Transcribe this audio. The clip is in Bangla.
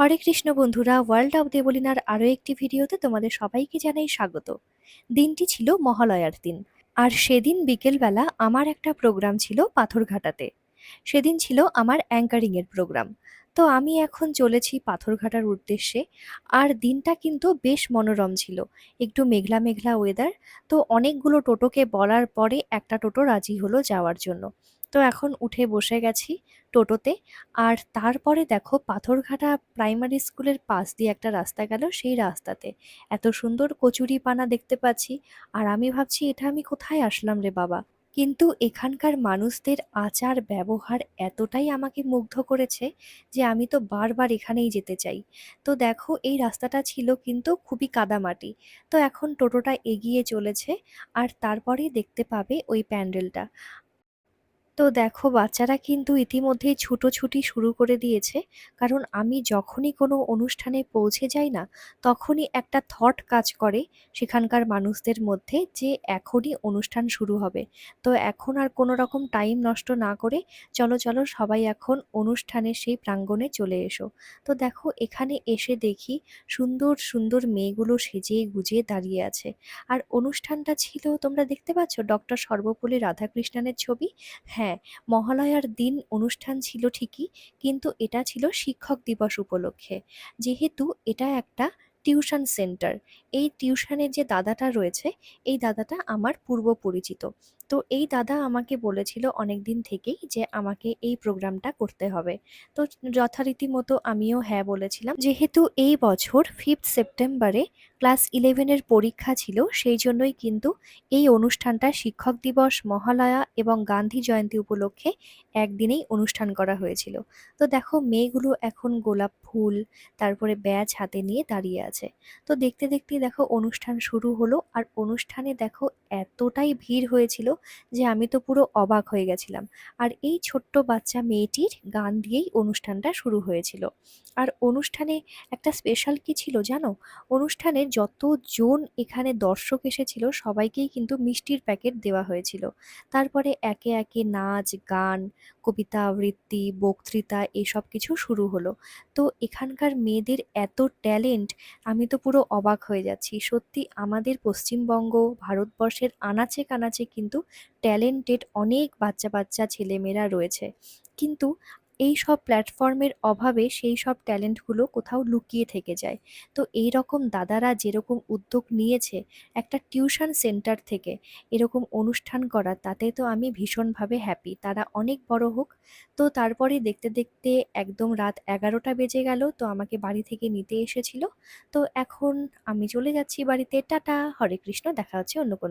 হরে কৃষ্ণ বন্ধুরা ওয়ার্ল্ড অব দেবলিনার আরও একটি ভিডিওতে তোমাদের সবাইকে জানাই স্বাগত। দিনটি ছিল মহালয়ার দিন, আর সেদিন বিকেলবেলা আমার একটা প্রোগ্রাম ছিল পাথরঘাটাতে। সেদিন ছিল আমার অ্যাঙ্কারিংয়ের প্রোগ্রাম। তো আমি এখন চলেছি পাথরঘাটার উদ্দেশ্যে, আর দিনটা কিন্তু বেশ মনোরম ছিল, একটু মেঘলা মেঘলা ওয়েদার তো অনেকগুলো টোটোকে বলার পরে একটা টোটো রাজি হলো যাওয়ার জন্য। তো এখন উঠে বসে গেছি টোটোতে। আর তারপরে দেখো পাথরঘাটা প্রাইমারি স্কুলের পাশ দিয়ে একটা রাস্তা গেল সেই রাস্তাতে। এত সুন্দর কচুরি পানা দেখতে পাচ্ছি। আর আমি ভাবছি, এটা আমি কোথায় আসলাম রে বাবা? কিন্তু এখানকার মানুষদের আচার ব্যবহার এতটাই আমাকে মুগ্ধ করেছে যে আমি তো বারবার এখানেই যেতে চাই। তো দেখো এই রাস্তাটা ছিল কিন্তু খুবই কাদামাটি। তো এখন টোটোটা এগিয়ে চলেছে। আর তারপরেই দেখতে পাবে ওই প্যান্ডেলটা। তো দেখো, বাচ্চারা কিন্তু ইতিমধ্যেই ছুটোছুটি শুরু করে দিয়েছে। কারণ আমি যখনই কোনো অনুষ্ঠানে পৌঁছে যাই না, তখনই একটা থট কাজ করে সেখানকার মানুষদের মধ্যে যে এখনই অনুষ্ঠান শুরু হবে। তো এখন আর কোনো রকম টাইম নষ্ট না করে চলো চলো সবাই এখন অনুষ্ঠানের সেই প্রাঙ্গণে চলে এসো। তো দেখো, এখানে এসে দেখি সুন্দর সুন্দর মেয়েগুলো সেজে গুজে দাঁড়িয়ে আছে। আর অনুষ্ঠানটা ছিল, তোমরা দেখতে পাচ্ছ ডক্টর সর্বপল্লী রাধাকৃষ্ণনের ছবি? হ্যাঁ মহালয়ার দিন অনুষ্ঠান ছিল ঠিকই, কিন্তু এটা ছিল শিক্ষক দিবস উপলক্ষে। যেহেতু এটা একটা টিউশন সেন্টার, এই টিউশনের যে দাদাটা রয়েছে, এই দাদাটা আমার পূর্ব পরিচিত তো এই দাদা আমাকে বলেছিল অনেক দিন থেকেই যে আমাকে এই প্রোগ্রামটা করতে হবে। তো যথারীতি মতো আমিও হ্যাঁ বলেছিলাম। যেহেতু এই বছর ফিফথ সেপ্টেম্বরে ক্লাস ইলেভেনের পরীক্ষা ছিল, সেই জন্যই কিন্তু এই অনুষ্ঠানটা শিক্ষক দিবস, মহালয়া এবং গান্ধী জয়ন্তী উপলক্ষে একদিনেই অনুষ্ঠান করা হয়েছিল। তো দেখো মেয়েগুলো এখন গোলাপ ফুল, তারপরে ব্যাজ হাতে নিয়ে দাঁড়িয়ে আছে। তো দেখতে দেখতে দেখো অনুষ্ঠান শুরু হলো, আর অনুষ্ঠানে দেখো এতটাই ভিড় হয়েছিল যে আমি তো পুরো অবাক হয়ে গেছিলাম। আর এই ছোট্ট বাচ্চা মেয়েটির গান দিয়েই অনুষ্ঠানটা শুরু হয়েছিল। আর অনুষ্ঠানে একটা স্পেশাল কি ছিল জানো? অনুষ্ঠানের যতজন এখানে দর্শক এসেছিল সবাইকেই কিন্তু মিষ্টির প্যাকেট দেওয়া হয়েছিল। তারপরে একে একে নাচ, গান, কবিতা আবৃত্তি, বক্তৃতা এসব কিছু শুরু হলো। তো এখানকার মেয়েদের এত ট্যালেন্ট আমি তো পুরো অবাক হয়ে যাচ্ছি। সত্যি আমাদের পশ্চিমবঙ্গ ভারতবর্ষের আনাচে কানাচে কিন্তু ট্যালেন্টেড অনেক বাচ্চা বাচ্চা ছেলেমেয়েরা রয়েছে। কিন্তু এই সব প্ল্যাটফর্মের অভাবে সেই সব ট্যালেন্টগুলো কোথাও লুকিয়ে থেকে যায়। তো এই রকম দাদারা যেরকম উদ্যোগ নিয়েছে একটা টিউশন সেন্টার থেকে এরকম অনুষ্ঠান করা, তাতে তো আমি ভীষণভাবে হ্যাপি তারা অনেক বড় হোক, তো তারপরে দেখতে দেখতে একদম রাত এগারোটা বেজে গেল, তো আমাকে বাড়ি থেকে নিতে এসেছিল। তো এখন আমি চলে যাচ্ছি বাড়িতে। টাটা, হরে কৃষ্ণ, দেখা হচ্ছে অন্য কোনো